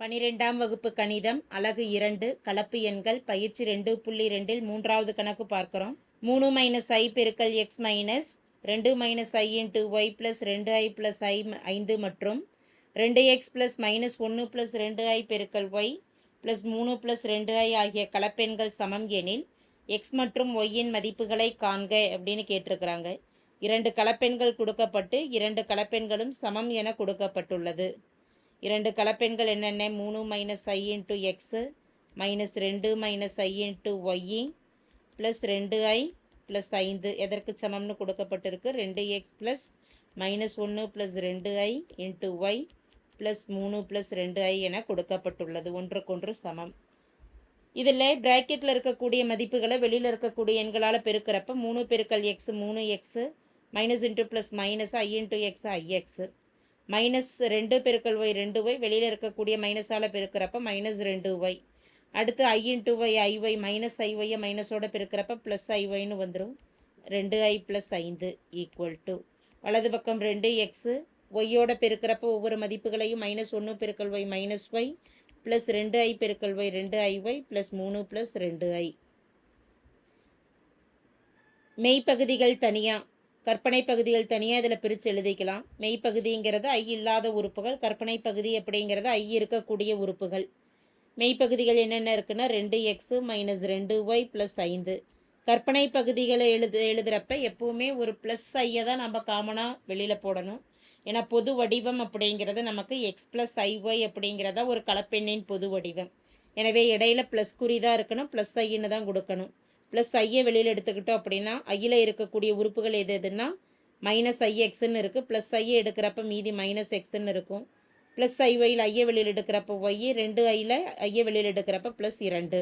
பனிரெண்டாம் வகுப்பு கணிதம் அலகு இரண்டு கலப்பு எண்கள் பயிற்சி ரெண்டு புள்ளி ரெண்டில் மூன்றாவது கணக்கு பார்க்குறோம். மூணு மைனஸ் ஐ பெருக்கல் எக்ஸ் மைனஸ் ரெண்டு minus i into y plus ரெண்டு ஐ ப்ளஸ் ஐ ஐந்து மற்றும் ரெண்டு எக்ஸ் ப்ளஸ் மைனஸ் ஒன்று ப்ளஸ் ரெண்டு ஐ பெருக்கல் ஒய் ப்ளஸ் மூணு ப்ளஸ் ரெண்டு ஐ ஆகிய கலப்பெண்கள் சமம் எனில் எக்ஸ் மற்றும் ஒய்யின் மதிப்புகளை காண்க அப்படின்னு கேட்டிருக்கிறாங்க. இரண்டு கலப்பெண்கள் கொடுக்கப்பட்டு இரண்டு கலப்பெண்களும் சமம் என கொடுக்கப்பட்டுள்ளது. இரண்டு கலப்பெண்கள் என்னென்ன? மூணு minus i into x minus ரெண்டு minus i into y plus ரெண்டு ஐ ப்ளஸ் ஐந்து. எதற்கு சமம்னு கொடுக்கப்பட்டிருக்கு? ரெண்டு எக்ஸ் ப்ளஸ் மைனஸ் ஒன்று ப்ளஸ் ரெண்டு ஐ இன்ட்டு ஒய் ப்ளஸ் மூணு ப்ளஸ் ரெண்டு ஐ என கொடுக்கப்பட்டுள்ளது. ஒன்றுக்கொன்று சமம். இதில் ப்ராக்கெட்டில் இருக்கக்கூடிய மதிப்புகளை வெளியில் இருக்கக்கூடிய எண்களால் பெருக்கிறப்ப மூணு பெருக்கல் எக்ஸ் மூணு x minus into plus minus i into x i x minus ரெண்டு பெருக்கல் ஒய் ரெண்டு ஒய் வெளியில் இருக்கக்கூடிய மைனஸால் பெருக்கிறப்ப மைனஸ் ரெண்டு ஒய் அடுத்து i into y i y minus i ஒய்யை மைனஸோட பெருக்கிறப்ப ப்ளஸ் ஐ ஒய்னு வந்துடும் ரெண்டு ஐ ப்ளஸ் ஐந்து ஈக்குவல் டு வலது பக்கம் ரெண்டு எக்ஸு ஒய்யோட பெருக்கிறப்ப ஒவ்வொரு மதிப்புகளையும் மைனஸ் ஒன்று பெருக்கல் ஒய் மைனஸ் ஒய் ப்ளஸ் ரெண்டு ஐ பெருக்கல் ஒய் ரெண்டு ஐ ஒய் ப்ளஸ் மூணு ப்ளஸ் ரெண்டு ஐ மெய்ப்பகுதிகள் தனியாக கற்பனை பகுதிகள் தனியாக இதில் பிரித்து எழுதிக்கலாம். மெய்ப்பகுதிங்கிறது ஐ இல்லாத உறுப்புகள். கற்பனை பகுதி அப்படிங்கிறது ஐ இருக்கக்கூடிய உறுப்புகள். மெய்ப்பகுதிகள் என்னென்ன இருக்குன்னா ரெண்டு எக்ஸு மைனஸ் ரெண்டு ஒய் ப்ளஸ் ஐந்து. கற்பனை பகுதிகளை எழுது எழுதுகிறப்ப எப்போவுமே ஒரு ப்ளஸ் ஐயை தான் நம்ம காமனாக வெளியில் போடணும். ஏன்னா பொது வடிவம் அப்படிங்கிறது நமக்கு எக்ஸ் ப்ளஸ் ஐஒய் அப்படிங்கிறதா ஒரு கலப்பெண்ணின் பொது வடிவம். எனவே இடையில ப்ளஸ் குறி தான் இருக்கணும் ப்ளஸ் ஐன்னு தான் கொடுக்கணும். ப்ளஸ் ஐயை வெளியில் எடுத்துக்கிட்டோம் அப்படின்னா ஐயில் இருக்கக்கூடிய உறுப்புகள் எது எதுன்னா மைனஸ் ஐ எக்ஸ்ன்னு இருக்குது ப்ளஸ் ஐயை எடுக்கிறப்ப மீதி மைனஸ் எக்ஸ்ன்னு இருக்கும். ப்ளஸ் ஐ ஒயில் ஐயை வெளியில் எடுக்கிறப்ப ஒய் ரெண்டு ஐயில் ஐயை வெளியில் எடுக்கிறப்ப ப்ளஸ் இரண்டு.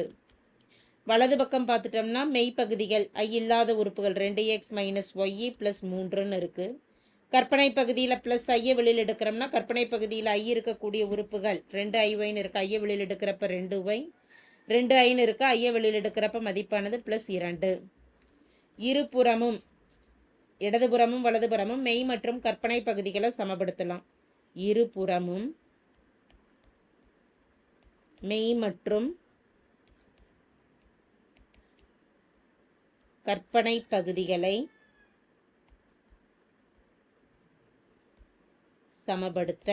வலது பக்கம் பார்த்துட்டோம்னா மெய்ப்பகுதிகள் ஐ இல்லாத உறுப்புகள் ரெண்டு எக்ஸ் மைனஸ் ஒய் ப்ளஸ் மூன்றுன்னு இருக்குது கற்பனை பகுதியில் ப்ளஸ் ஐயை வெளியில் எடுக்கிறோம்னா கற்பனை பகுதியில் ஐ இருக்கக்கூடிய உறுப்புகள் ரெண்டு ஐ ஒய்னு இருக்குது ஐயை வெளியில் எடுக்கிறப்ப ரெண்டு ஒய் ரெண்டு ஐநூறு இருக்கு? ஐய வெளியில் எடுக்கிறப்ப மதிப்பானது ப்ளஸ் இரண்டு. இருபுறமும் இடதுபுறமும் வலதுபுறமும் மெய் மற்றும் கற்பனை பகுதிகளை சமப்படுத்தலாம். இருபுறமும் மெய் மற்றும் கற்பனை பகுதிகளை சமப்படுத்த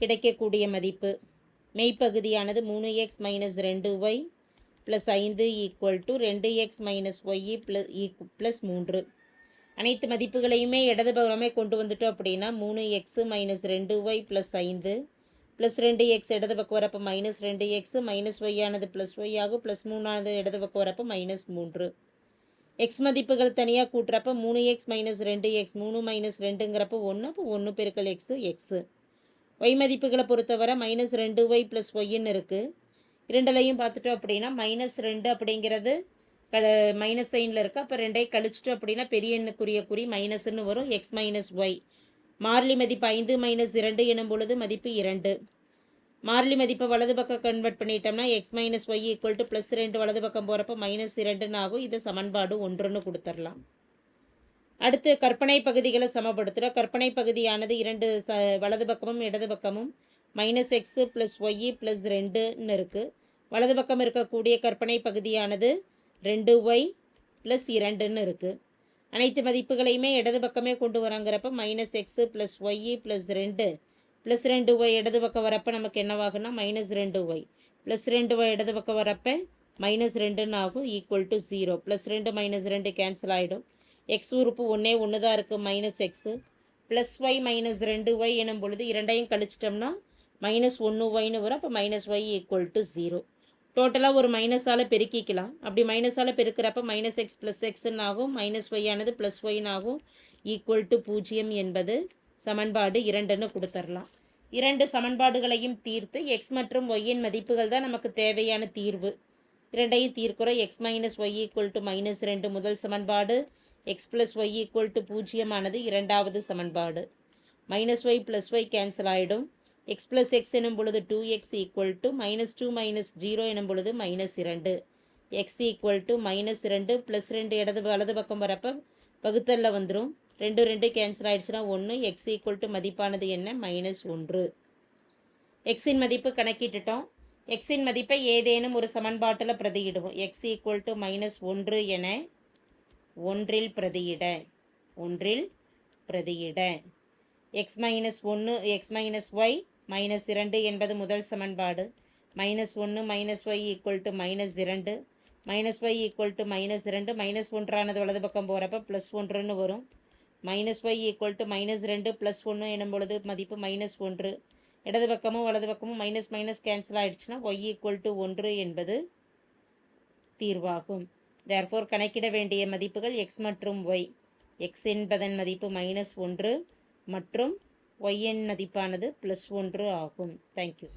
கிடைக்கக்கூடிய மதிப்பு. மெய்ப்பகுதியானது மூணு எக்ஸ் மைனஸ் ரெண்டு ஒய் ப்ளஸ் ஐந்து ஈக்குவல் டு ரெண்டு எக்ஸ் மைனஸ் ஒய் ப்ளஸ் ஈக்கு ப்ளஸ் மூன்று. அனைத்து மதிப்புகளையுமே இடது பக்கமே கொண்டு வந்துட்டோம் அப்படின்னா மூணு எக்ஸு மைனஸ் ரெண்டு ஒய் ப்ளஸ் ஐந்து ப்ளஸ் ரெண்டு எக்ஸ் இடது பக்கம் வரப்போ மைனஸ் ரெண்டு எக்ஸு மைனஸ் ஒய் ஆனது ப்ளஸ் ஒய் ஆகும். ப்ளஸ் மூணானது இடது பக்கம் வரப்போ மைனஸ் மூன்று. எக்ஸ் மதிப்புகள் தனியாக கூட்டுறப்ப மூணு எக்ஸ் மைனஸ் ரெண்டு எக்ஸ் மூணு மைனஸ் ரெண்டுங்கிறப்போ ஒன்று அப்போ ஒன்று பெருக்கல் எக்ஸு எக்ஸு ஒய் மதிப்புகளை பொறுத்தவரை மைனஸ் ரெண்டு ஒய் ப்ளஸ் ஒய்ன்னு இருக்குது இரண்டுலையும் பார்த்துட்டோம் அப்படின்னா மைனஸ் ரெண்டு அப்படிங்கிறது க மைனஸ் சைனில் இருக்குது அப்போ ரெண்டையும் கழிச்சிட்டோம் அப்படின்னா பெரிய எண்ணுக்குரிய குறி மைனஸ்ன்னு வரும். எக்ஸ் மைனஸ் ஒய் மார்லி மதிப்பு ஐந்து மைனஸ் இரண்டு எனும் பொழுது மதிப்பு இரண்டு. மார்லி மதிப்பை வலது பக்கம் கன்வெர்ட் பண்ணிட்டோம்னா x minus y equal to plus ரெண்டு வலது பக்கம் போகிறப்ப மைனஸ் இரண்டுன்னு ஆகும். இது சமன்பாடு ஒன்றுன்னு கொடுத்துடலாம். அடுத்து கற்பனை பகுதிகளை சமப்படுத்துகிறோம் கற்பனை பகுதியானது இரண்டு ச வலது பக்கமும் இடது பக்கமும் minus x plus y plus ரெண்டுன்னு இருக்குது வலது பக்கம் இருக்கக்கூடிய கற்பனை பகுதியானது ரெண்டு ஒய் ப்ளஸ் இரண்டுன்னு இருக்குது அனைத்து மதிப்புகளையுமே இடது பக்கமே கொண்டு வராங்கிறப்ப minus x plus y plus ரெண்டு ப்ளஸ் ரெண்டு ஒய் இடது பக்கம் வரப்போ நமக்கு என்னவாகுன்னா மைனஸ் ரெண்டு ஒய் ப்ளஸ் ரெண்டு ஒய் இடது பக்கம் வரப்போ மைனஸ் ரெண்டுன்னு ஆகும். ஈக்குவல் டு ஜீரோ ப்ளஸ் ரெண்டு மைனஸ் ரெண்டு கேன்சல் ஆகிடும் எக்ஸ் உறுப்பு ஒன்றே ஒன்று தான் இருக்குது minus x plus y minus ரெண்டு ஒய் எனும் பொழுது இரண்டையும் கழிச்சிட்டோம்னா மைனஸ் ஒன்று ஒய்னு வரும் அப்போ minus y equal to zero டோட்டலாக ஒரு மைனஸால் பெருக்கிக்கலாம். அப்படி மைனஸால் பெருக்கிறப்ப மைனஸ் எக்ஸ் ப்ளஸ் எக்ஸ்ன்னு ஆகும் மைனஸ் ஒய் ஆனது ப்ளஸ் ஒய்னு ஆகும் ஈக்குவல் டு பூஜ்ஜியம் என்பது சமன்பாடு இரண்டுன்னு கொடுத்துடலாம். இரண்டு சமன்பாடுகளையும் தீர்த்து எக்ஸ் மற்றும் ஒய்யின் மதிப்புகள் தான் நமக்கு தேவையான தீர்வு. இரண்டையும் தீர்க்கிறோம் x minus y equal to minus ரெண்டு முதல் சமன்பாடு. X plus y equal to பூஜ்ஜியமானது இரண்டாவது சமன்பாடு. Minus y plus y cancel ஆகிடும் எக்ஸ் ப்ளஸ் எக்ஸ் எனும் பொழுது two x equal to minus two minus zero எனும் பொழுது மைனஸ் இரண்டு. எக்ஸ் ஈக்குவல் டு மைனஸ் ரெண்டு ப்ளஸ் ரெண்டு இடது வலது பக்கம் வரப்போ வகுத்தலில் வந்துடும் ரெண்டு ரெண்டு கேன்சல் ஆகிடுச்சுன்னா ஒன்று எக்ஸ் ஈக்குவல் டு மதிப்பானது என்ன? மைனஸ் ஒன்று. எக்ஸின் மதிப்பு கணக்கிட்டுட்டோம். எக்ஸின் மதிப்பை ஏதேனும் ஒரு சமன்பாட்டில் பிரதியிடுவோம். எக்ஸ் ஈக்குவல் டு மைனஸ் ஒன்று என ஒன்றில் பிரதியிட. ஒன்றில் பிரதியிட. எக்ஸ் மைனஸ் ஒன்று எக்ஸ் மைனஸ் ஒய் மைனஸ் இரண்டு என்பது முதல் சமன்பாடு. மைனஸ் ஒன்று minus y equal to minus இரண்டு. Minus y equal to minus இரண்டு. மைனஸ் ஒன்றானது வலது பக்கம் போகிறப்ப ப்ளஸ் ஒன்றுன்னு வரும். Minus y equal to minus ரெண்டு ப்ளஸ் ஒன்று எனும் பொழுது மதிப்பு மைனஸ் ஒன்று. இடது பக்கமும் வலது பக்கமும் மைனஸ் மைனஸ் கேன்சல் ஆகிடுச்சுன்னா ஒய் ஈக்குவல் டு ஒன்று என்பது தீர்வாகும். தேர்ஃபோர் கணக்கிட வேண்டிய மதிப்புகள் எக்ஸ் மற்றும் ஒய் எக்ஸ் என்பதன் மதிப்பு மைனஸ் ஒன்று மற்றும் ஒய்என் மதிப்பானது ப்ளஸ் ஒன்று ஆகும். தேங்க்யூ